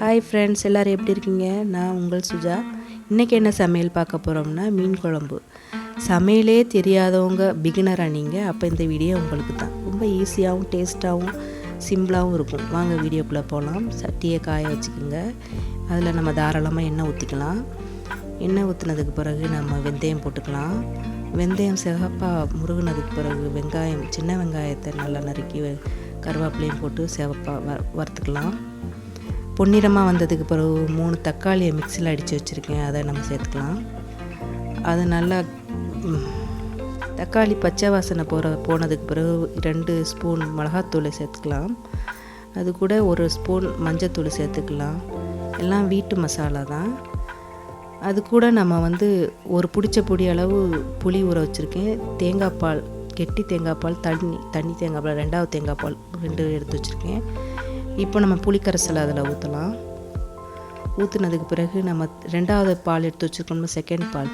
Hi friends எல்லோரும் எப்படி இருக்கீங்க? நான் உங்கள் சுஜா. இன்றைக்கி என்ன சமையல் பார்க்க போகிறோம்னா மீன் குழம்பு. சமையலே தெரியாதவங்க பிகினராக நீங்கள் அப்போ இந்த வீடியோ உங்களுக்கு தான் ரொம்ப ஈஸியாகவும் டேஸ்ட்டாகவும் சிம்பிளாகவும் இருக்கும். வாங்க வீடியோக்குள்ளே போகலாம் சட்டியை காய வச்சுக்கோங்க. அதில் நம்ம தாராளமாக எண்ணெய் ஊற்றிக்கலாம் எண்ணெய் ஊற்றினதுக்கு பிறகு நம்ம வெந்தயம் போட்டுக்கலாம். வெந்தயம் சிவப்பாக முருகினதுக்கு பிறகு வெங்காயம் சின்ன வெங்காயத்தை நல்லா நறுக்கி கருவேப்பிலையும் போட்டு சிவப்பாக வ வறுத்துக்கலாம். பொன்னிறமாக வந்ததுக்கு பிறகு மூணு தக்காளியை மிக்சியில் அடித்து வச்சுருக்கேன். அதை நம்ம சேர்த்துக்கலாம். அது நல்லா தக்காளி பச்சை வாசனை போகிற போனதுக்கு பிறகு ரெண்டு ஸ்பூன் மிளகாத்தூளை சேர்த்துக்கலாம். அது கூட ஒரு ஸ்பூன் மஞ்சத்தூள் சேர்த்துக்கலாம். எல்லாம் வீட்டு மசாலா தான். அது கூட நம்ம வந்து ஒரு பிடிச்ச பொடி அளவு புளி ஊற வச்சுருக்கேன். தேங்காய் பால் கெட்டி தேங்காய் பால் தண்ணி தண்ணி தேங்காய் பால் ரெண்டாவது தேங்காய் பால் ரெண்டு எடுத்து வச்சுருக்கேன். இப்போ நம்ம புளிக்கரைசல் அதில் ஊற்றலாம். ஊற்றுனதுக்கு பிறகு நம்ம ரெண்டாவது பால் எடுத்து வச்சுருக்கோம்னா செகண்ட் பால்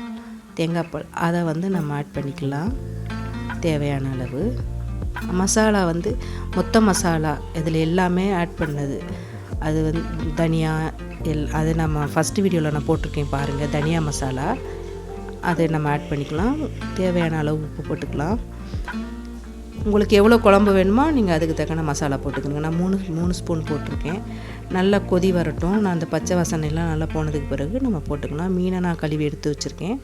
தேங்காய் பால் அதை வந்து நம்ம ஆட் பண்ணிக்கலாம். தேவையான அளவு. மசாலா வந்து மொத்த மசாலா இதில் எல்லாமே ஆட் பண்ணது. அது வந்து தனியா எல் அது நம்ம ஃபஸ்ட்டு வீடியோவில் நான் போட்டிருக்கேன் பாருங்கள் தனியா மசாலா. அதை நம்ம ஆட் பண்ணிக்கலாம். தேவையான அளவு உப்பு போட்டுக்கலாம். உங்களுக்கு எவ்வளோ குழம்பு வேணுமோ நீங்கள் அதுக்கு தக்கன மசாலா போட்டுக்கணுங்க நான் மூணு மூணு ஸ்பூன் போட்டிருக்கேன். நல்லா கொதி வரட்டும். நான் அந்த பச்சை வாசனைலாம் நல்லா போனதுக்கு பிறகு நம்ம போட்டுக்கலாம். மீனை நான் கழுவி எடுத்து வச்சுருக்கேன்.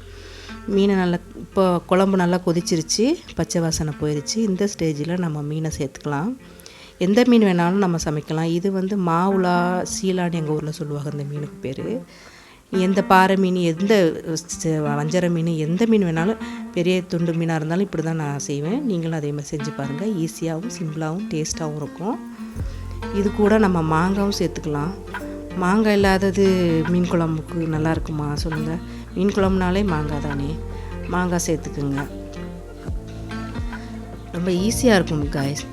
மீனை நல்லா இப்போ குழம்பு நல்லா கொதிச்சிருச்சு. பச்சை வாசனை போயிடுச்சு இந்த ஸ்டேஜில் நம்ம மீனை சேர்த்துக்கலாம். எந்த மீன் வேணாலும் நம்ம சமைக்கலாம். இது வந்து மாவுலா சீலான்னு எங்கள் ஊரில் சொல்லுவாங்க. இந்த மீனுக்கு பேர். எந்த பாறை மீன் எந்த வஞ்சர மீன் எந்த மீன் வேணாலும் பெரிய துண்டு மீனாக இருந்தாலும் இப்படி தான் நான் செய்வேன். நீங்களும் அதே மாதிரி செஞ்சு பாருங்கள் ஈஸியாகவும் சிம்பிளாகவும் டேஸ்ட்டாகவும் இருக்கும். இது கூட நம்ம மாங்காயும் சேர்த்துக்கலாம். மாங்காய் இல்லாதது மீன் குழம்புக்கு நல்லா இருக்குமா? சொல்லுங்கள் மீன் குழம்புனாலே மாங்காய் தானே. மாங்காய் சேர்த்துக்குங்க. ரொம்ப ஈஸியாக இருக்கும் காய்ஸ்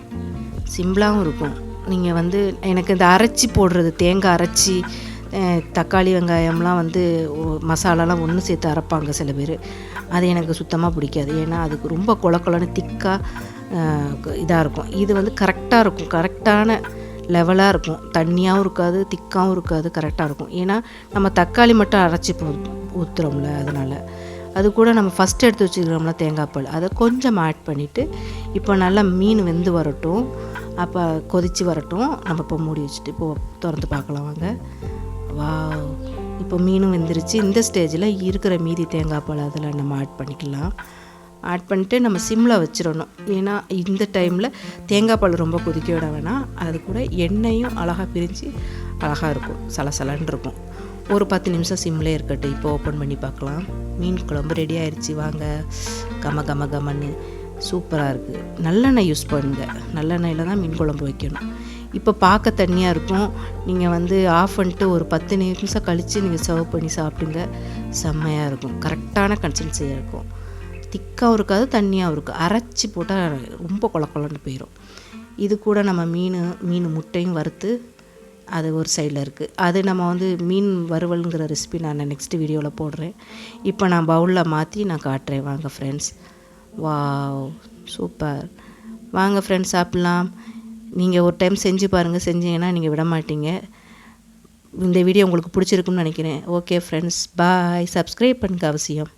சிம்பிளாகவும் இருக்கும். நீங்கள் வந்து எனக்கு இந்த அரைச்சி போடுறது தேங்காய் அரைச்சி தக்காளி வெங்காயம்லாம் வந்து மசாலாலாம் ஒன்று சேர்த்து அரைப்பாங்க சில பேர். அது எனக்கு சுத்தமாக பிடிக்காது. ஏன்னா அதுக்கு ரொம்ப கொல திக்காக இதாக இருக்கும். இது வந்து கரெக்டாக இருக்கும். கரெக்டான லெவலாக இருக்கும். தண்ணியாகவும் இருக்காது திக்காகவும் இருக்காது கரெக்டாக இருக்கும். ஏன்னா நம்ம தக்காளி மட்டும் அரைச்சி ஊற்றுறோம்ல அதனால். அது கூட நம்ம ஃபஸ்ட் எடுத்து வச்சுக்கிறோம்ல தேங்காய் பால். அதை கொஞ்சம் ஆட் பண்ணிவிட்டு இப்போ நல்லா மீன் வெந்து வரட்டும். அப்போ கொதித்து வரட்டும். நம்ம இப்போ மூடி வச்சுட்டு இப்போது திறந்து பார்க்கலாம் வாங்க. வா இப்போ மீனும் வெந்துருச்சு. இந்த ஸ்டேஜில் இருக்கிற மீதி தேங்காய் பால் அதில் நம்ம ஆட் பண்ணிக்கலாம். ஆட் பண்ணிட்டு நம்ம சிம்மில் வச்சிடணும். ஏன்னா இந்த டைமில் தேங்காய் பால் ரொம்ப கொதிக்க விட வேணாம். அது கூட எண்ணெயும் அழகாக பிரிஞ்சு அழகாக இருக்கும். சலசலன்னு இருக்கும். ஒரு பத்து நிமிஷம் சிம்லே இருக்கட்டும். இப்போ ஓப்பன் பண்ணி பார்க்கலாம். மீன் குழம்பு ரெடி ஆயிடுச்சு வாங்க. கம கம கமன்னு. சூப்பராக இருக்குது நல்லெண்ணெய் யூஸ் பண்ணுங்க. நல்லெண்ணெயில் தான் மீன் குழம்பு வைக்கணும். இப்போ பார்க்க தண்ணியாக இருக்கும். நீங்கள் வந்து ஆஃப் பண்ணிட்டு ஒரு பத்து நிமிஷம் கழித்து நீங்கள் சர்வ் பண்ணி சாப்பிடுங்க. செம்மையாக இருக்கும். கரெக்டான கன்சிஸ்டன்சியாக இருக்கும். திக்காகவும் இருக்காது தண்ணியாகவும் இருக்கும் அரைச்சி போட்டால் ரொம்ப கொல போயிடும் இது கூட நம்ம மீன் மீன் முட்டையும் வறுத்து அது ஒரு சைடில் இருக்குது அது நம்ம வந்து மீன் வறுவலுங்கிற ரெசிபி நான் நெக்ஸ்ட் வீடியோவில் போடுறேன். இப்போ நான் பவுலில் மாற்றி நான் காட்டுறேன். வாங்க ஃப்ரெண்ட்ஸ் வா சூப்பர் வாங்க ஃப்ரெண்ட்ஸ் சாப்பிட்லாம். நீங்கள் ஒரு டைம் செஞ்சு பாருங்கள் செஞ்சீங்கன்னா நீங்கள் விட மாட்டீங்க. இந்த வீடியோ உங்களுக்கு பிடிச்சிருக்குன்னு நினைக்கிறேன். ஓகே ஃப்ரெண்ட்ஸ் பாய் சப்ஸ்கிரைப் பண்ணுங்க அவசியம்.